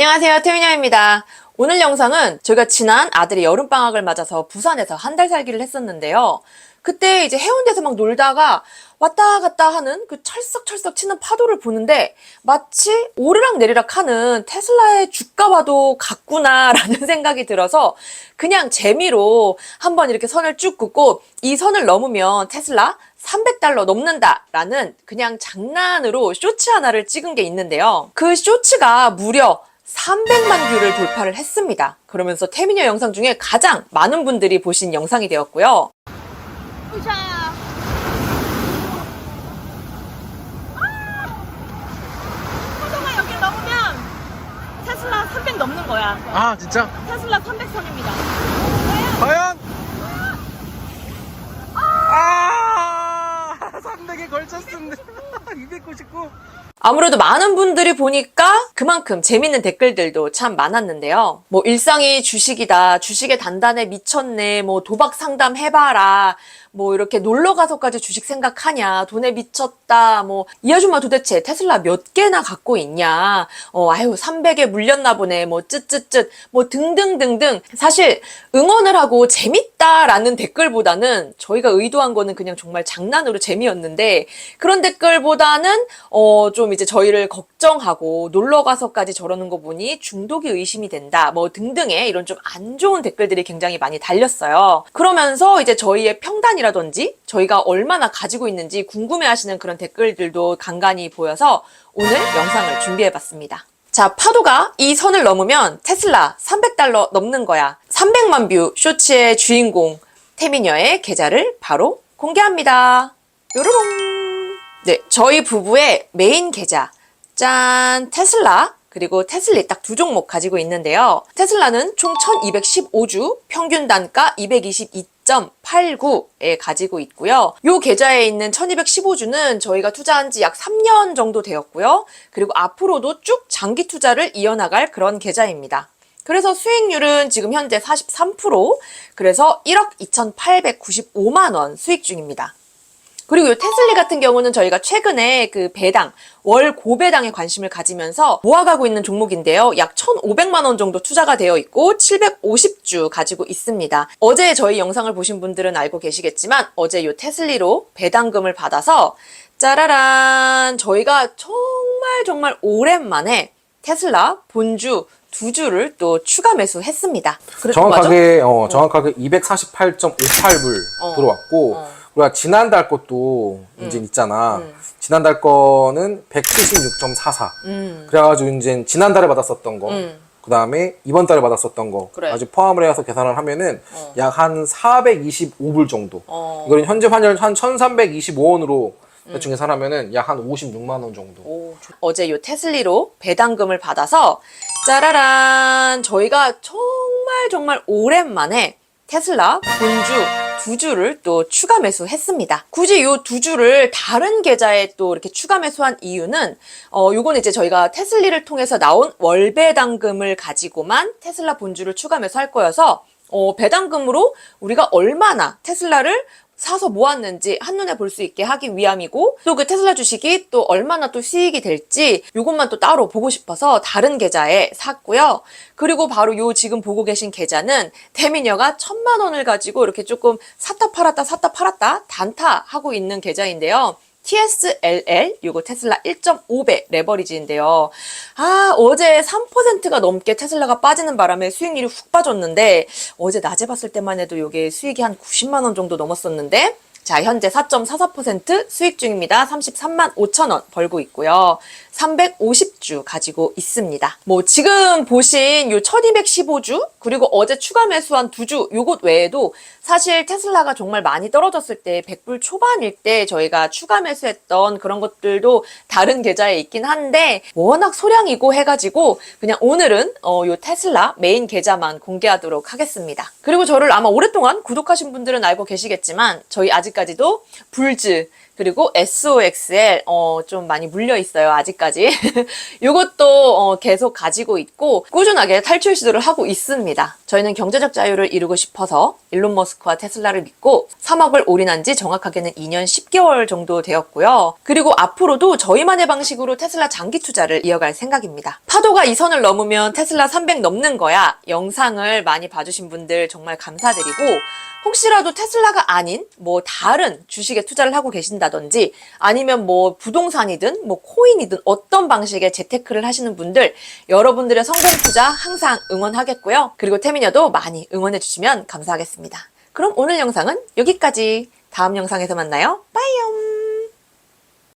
안녕하세요. 태민야입니다. 오늘 영상은 저희가 지난 아들이 여름방학을 맞아서 부산에서 한 달 살기를 했었는데요. 그때 이제 해운대에서 막 놀다가 왔다 갔다 하는 그 철썩철썩 치는 파도를 보는데 마치 오르락 내리락 하는 테슬라의 주가 와도 같구나라는 생각이 들어서 그냥 재미로 한번 이렇게 선을 쭉 긋고 이 선을 넘으면 테슬라 300달러 넘는다라는 그냥 장난으로 쇼츠 하나를 찍은 게 있는데요. 그 쇼츠가 무려 300만 뷰를 돌파를 했습니다. 그러면서 태미녀 영상 중에 가장 많은 분들이 보신 영상이 되었고요. 넘으면 테슬라 300 넘는 거야. 아 진짜? 테슬라 300선입니다. 과연? 아 300에 걸쳤습니다 299 아무래도 많은 분들이 보니까 그만큼 재밌는 댓글들도 참 많았는데요. 뭐 일상이 주식이다, 주식의 단단에 미쳤네, 뭐 도박 상담 해봐라, 뭐 이렇게 놀러 가서까지 주식 생각하냐, 돈에 미쳤다, 뭐 이 아줌마 도대체 테슬라 몇 개나 갖고 있냐, 어 아유 300에 물렸나 보네, 뭐 쯧쯧쯧, 뭐 등등등등. 사실 응원을 하고 재밌다라는 댓글보다는 저희가 의도한 거는 그냥 정말 장난으로 재미였는데 그런 댓글보다는 어 좀 이제 저희를 걱정하고 놀러 가서까지 저러는 거 보니 중독이 의심이 된다 뭐 등등의 이런 좀 안 좋은 댓글들이 굉장히 많이 달렸어요. 그러면서 이제 저희의 평단이라든지 저희가 얼마나 가지고 있는지 궁금해 하시는 그런 댓글들도 간간히 보여서 오늘 영상을 준비해 봤습니다. 자, 파도가 이 선을 넘으면 테슬라 300달러 넘는 거야. 300만 뷰 쇼츠의 주인공 태미녀의 계좌를 바로 공개합니다. 요로롱. 네, 저희 부부의 메인 계좌. 짠, 테슬라. 그리고 테슬리 딱 두 종목 가지고 있는데요. 테슬라는 총 1215주, 평균 단가 222.89에 가지고 있고요. 요 계좌에 있는 1215주는 저희가 투자한 지 약 3년 정도 되었고요. 그리고 앞으로도 쭉 장기 투자를 이어나갈 그런 계좌입니다. 그래서 수익률은 지금 현재 43%, 그래서 1억 2,895만 원 수익 중입니다. 그리고 이 테슬리 같은 경우는 저희가 최근에 그 배당, 월 고배당에 관심을 가지면서 모아가고 있는 종목인데요. 약 1,500만 원 정도 투자가 되어 있고 750주 가지고 있습니다. 어제 저희 영상을 보신 분들은 알고 계시겠지만 어제 이 테슬리로 배당금을 받아서 짜라란 저희가 정말 정말 오랜만에 테슬라 본주 두 주를 또 추가 매수했습니다. 정확하게 어, 정확하게 248.58불 어. 들어왔고 어. 우리가 지난달 것도 이제 있잖아 음. 지난달 거는 176.44 음. 그래가지고 이제 지난달에 받았었던 거 음. 그 다음에 이번 달에 받았었던 거 그래. 아직 포함을 해서 계산을 하면은 어. 약한 425불 정도 어. 이거는 현재 환율 한 1325원으로 대충 계산하면은 약 한 56만 원 정도 오, 좋- 어제 요 테슬리로 배당금을 받아서 짜라란 저희가 정말 정말 오랜만에 테슬라 본주 두 주를 또 추가 매수했습니다. 굳이 요두 주를 다른 계좌에 또 이렇게 추가 매수한 이유는 어 요거는 이제 저희가 테슬리를 통해서 나온 월 배 당금을 가지고만 테슬라 본주를 추가 매수할 거여서 어 배당금으로 우리가 얼마나 테슬라를 사서 모았는지 한눈에 볼 수 있게 하기 위함이고 또 그 테슬라 주식이 또 얼마나 또 수익이 될지 요것만 또 따로 보고 싶어서 다른 계좌에 샀고요. 그리고 바로 요 지금 보고 계신 계좌는 태민여가 천만 원을 가지고 이렇게 조금 샀다 팔았다 샀다 팔았다 단타하고 있는 계좌인데요. TSLL, 요거 테슬라 1.5배 레버리지인데요. 아, 어제 3%가 넘게 테슬라가 빠지는 바람에 수익률이 훅 빠졌는데, 어제 낮에 봤을 때만 해도 요게 수익이 한 90만 원 정도 넘었었는데, 자, 현재 4.44% 수익 중입니다. 33만 5천 원 벌고 있고요. 350주 가지고 있습니다. 뭐 지금 보신 요 1215주 그리고 어제 추가 매수한 두 주 요것 외에도 사실 테슬라가 정말 많이 떨어졌을 때 100불 초반일 때 저희가 추가 매수했던 그런 것들도 다른 계좌에 있긴 한데 워낙 소량이고 해가지고 그냥 오늘은 어, 요 테슬라 메인 계좌만 공개하도록 하겠습니다. 그리고 저를 아마 오랫동안 구독하신 분들은 알고 계시겠지만 저희 아직 까지도 불즈 그리고 SOXL 어, 좀 많이 물려 있어요 아직까지. 이것도 어, 계속 가지고 있고 꾸준하게 탈출 시도를 하고 있습니다. 저희는 경제적 자유를 이루고 싶어서 일론 머스크와 테슬라를 믿고 3억을 올인한 지 정확하게는 2년 10개월 정도 되었고요. 그리고 앞으로도 저희만의 방식으로 테슬라 장기 투자를 이어갈 생각입니다. 파도가 이 선을 넘으면 테슬라 300 넘는 거야. 영상을 많이 봐주신 분들 정말 감사드리고 혹시라도 테슬라가 아닌 뭐 다른 주식에 투자를 하고 계신다 든지 아니면 뭐 부동산이든 뭐 코인이든 어떤 방식의 재테크를 하시는 분들 여러분들의 성공 투자 항상 응원하겠고요. 그리고 태미녀도 많이 응원해 주시면 감사하겠습니다. 그럼 오늘 영상은 여기까지. 다음 영상에서 만나요. 빠이염!